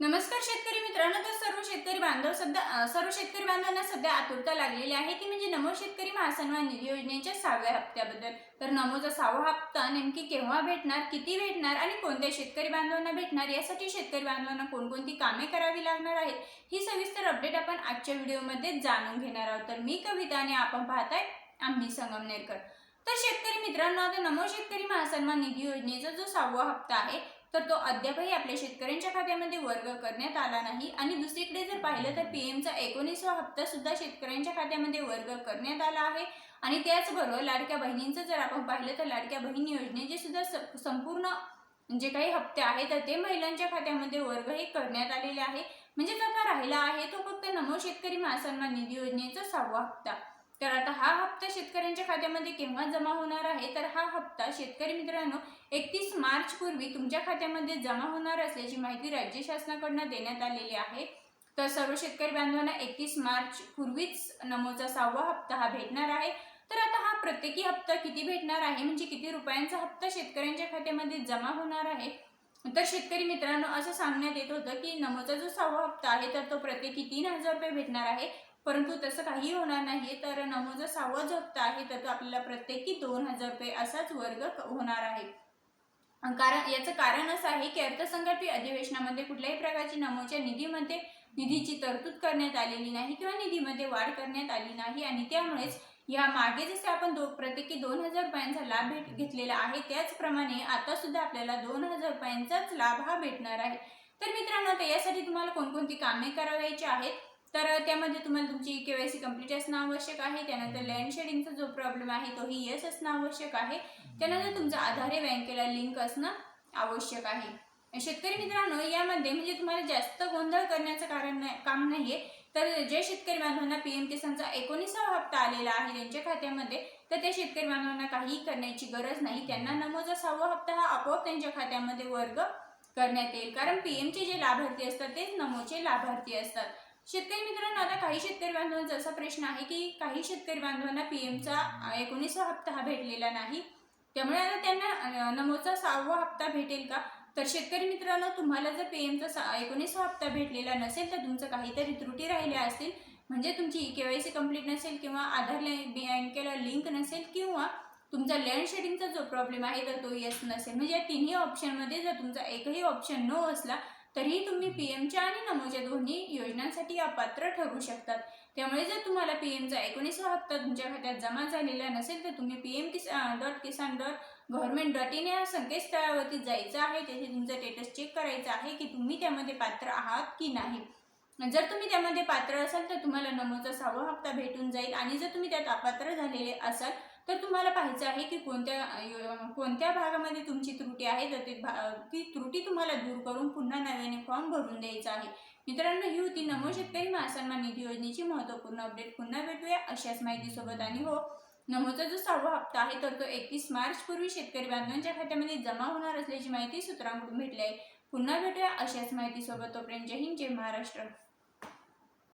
नमस्कार शेतकरी मित्रांनो तर सर्व शेतकरी बांधव सध्या सर्व शेतकरी बांधवांना सध्या आतुरता लागलेली आहे. ती म्हणजे नमो शेतकरी महासन्मान निधी योजनेच्या सहाव्या हप्त्याबद्दल. तर नमोचा सहावा हप्ता नेमकी केव्हा भेटणार किती भेटणार आणि कोणत्या शेतकरी बांधवांना भेटणार यासाठी शेतकरी बांधवांना कोणकोणती कामे करावी लागणार आहेत ही सविस्तर अपडेट आपण आजच्या व्हिडिओमध्ये जाणून घेणार आहोत. तर मी कविता आणि आपण पाहताय आम्ही संगमनेरकर तर शेतकरी मित्रांनो आता नमो शेतकरी महासन्मान निधी योजनेचा जो सहावा हप्ता आहे तर तो अद्यापही आपल्या शेतकऱ्यांच्या खात्यामध्ये वर्ग करण्यात आला नाही. आणि दुसरीकडे जर पाहिलं तर पी एमचा एकोणीसवा हप्ता सुद्धा शेतकऱ्यांच्या खात्यामध्ये वर्ग करण्यात आला आहे. आणि त्याचबरोबर लाडक्या बहिणींचं जर आपण पाहिलं तर लाडक्या बहीण योजनेचे सुद्धा स- संपूर्ण जे काही हप्ते आहेत तर ते महिलांच्या खात्यामध्ये वर्गही करण्यात आलेले आहे. म्हणजेच आता राहिला आहे तो फक्त नमो शेतकरी महासन्मान निधी योजनेचा सहावा हप्ता. तर आता हा हप्ता शेतकऱ्यांच्या खात्यामध्ये केव्हा जमा होणार आहे? तर हा हप्ता शेतकरी मित्रांनो एकतीस मार्च पूर्वी तुमच्या खात्यामध्ये जमा होणार असल्याची माहिती राज्य शासनाकडनं देण्यात आलेली आहे. तर सर्व शेतकरी बांधवांना एकतीस मार्च पूर्वीच नमोचा सहावा हप्ता हा भेटणार आहे. तर आता हा प्रत्येकी हप्ता किती भेटणार आहे? म्हणजे किती रुपयांचा हप्ता शेतकऱ्यांच्या खात्यामध्ये जमा होणार आहे? तर शेतकरी मित्रांनो असं सांगण्यात येत होतं की नमोचा जो सहावा हप्ता आहे तर तो प्रत्येकी तीन हजार रुपये भेटणार आहे. परंतु तसं काही होणार नाही तर नमो सहावा जो हप्ता आहे तर तो आपल्याला प्रत्येकी दोन हजार रुपये असाच वर्ग होणार आहे. कारण याचं कारण असं आहे की अर्थसंकल्पीय अधिवेशनामध्ये कुठल्याही प्रकारची नमोच्या निधीमध्ये निधीची तरतूद करण्यात आलेली नाही किंवा निधीमध्ये वाढ करण्यात आली नाही आणि त्यामुळेच या मागे जसे आपण दो प्रत्येकी दोन हजार रुपयांचा लाभ भेट घेतलेला आहे त्याचप्रमाणे आता सुद्धा आपल्याला दोन हजार रुपयांचाच लाभ हा भेटणार आहे. तर मित्रांनो आता यासाठी तुम्हाला कोणकोणती कामे करावयाची आहेत? तर त्यामध्ये तुम्हाला तुमची के वाय सी कंप्लीट असणं आवश्यक आहे. त्यानंतर लँड शेडिंगचा जो प्रॉब्लेम आहे तोही यस असणं आवश्यक आहे. त्यानंतर तुमचं आधार हे बँकेला लिंक असणं आवश्यक आहे. शेतकरी मित्रांनो यामध्ये म्हणजे तुम्हाला जास्त गोंधळ करण्याचं कारण नाही काम नाहीये. तर जे शेतकरी बांधवांना पी एम किसानचा एकोणीसावा हप्ता आलेला आहे त्यांच्या खात्यामध्ये तर त्या शेतकरी बांधवांना काहीही करण्याची गरज नाही. त्यांना नमोचा सहावा हप्ता हा आपोआप त्यांच्या खात्यामध्ये वर्ग करण्यात येईल. कारण पी एमचे जे लाभार्थी असतात तेच नमोचे लाभार्थी असतात. शेतकरी मित्रांनो आता काही शेतकरी बांधवांचा असा प्रश्न आहे की काही शेतकरी बांधवांना पी एमचा एकोणीसवा हप्ता हा भेटलेला नाही. त्यामुळे आता त्यांना नमोचा सहावा हप्ता भेटेल का? तर शेतकरी मित्रांनो तुम्हाला जर पी एमचा सा एकोणीसवा हप्ता भेटलेला नसेल तर तुमचं काहीतरी त्रुटी राहिल्या असतील. म्हणजे तुमची के वाय सी कंप्लीट नसेल किंवा आधार बँकेला लिंक नसेल किंवा तुमचा लँड शेडिंगचा जो प्रॉब्लेम आहे तर तो येस नसेल. म्हणजे या तिन्ही ऑप्शनमध्ये जर तुमचा एकही ऑप्शन नो असला तरीही तुम्ही पी एमच्या आणि नमोच्या दोन्ही योजनांसाठी अपात्र ठरू शकतात. त्यामुळे जर तुम्हाला पी एमचा एकोणीसवा हप्ता तुमच्या खात्यात जमा झालेला नसेल तर तुम्ही P M Kisan dot Kisan dot government dot in या संकेतस्थळावरती जायचं आहे. तेथे तुमचं स्टेटस चेक करायचं आहे की तुम्ही त्यामध्ये पात्र आहात की नाही. जर तुम्ही त्यामध्ये पात्र असाल तर तुम्हाला नमोचा सहावा हप्ता भेटून जाईल. आणि जर तुम्ही त्यात अपात्र झालेले असाल तर तुम्हाला पाहायचं आहे की कोणत्या कोणत्या भागामध्ये तुमची त्रुटी आहे तर ते भा- ती त्रुटी तुम्हाला दूर करून पुन्हा नव्याने फॉर्म भरून द्यायचा आहे. मित्रांनो ही होती नमो शेतकरी महासन्मान निधी योजनेची महत्त्वपूर्ण अपडेट पुन्हा भेटूया अशाच माहितीसोबत. आणि हो नमोचा जो सहावा हप्ता आहे तर तो एकतीस मार्च पूर्वी शेतकरी बांधवांच्या खात्यामध्ये जमा होणार असल्याची माहिती सूत्रांकडून भेटली आहे. पुन्हा भेटूया अशाच माहितीसोबत. तोपर्यंत जय हिंद जय महाराष्ट्र.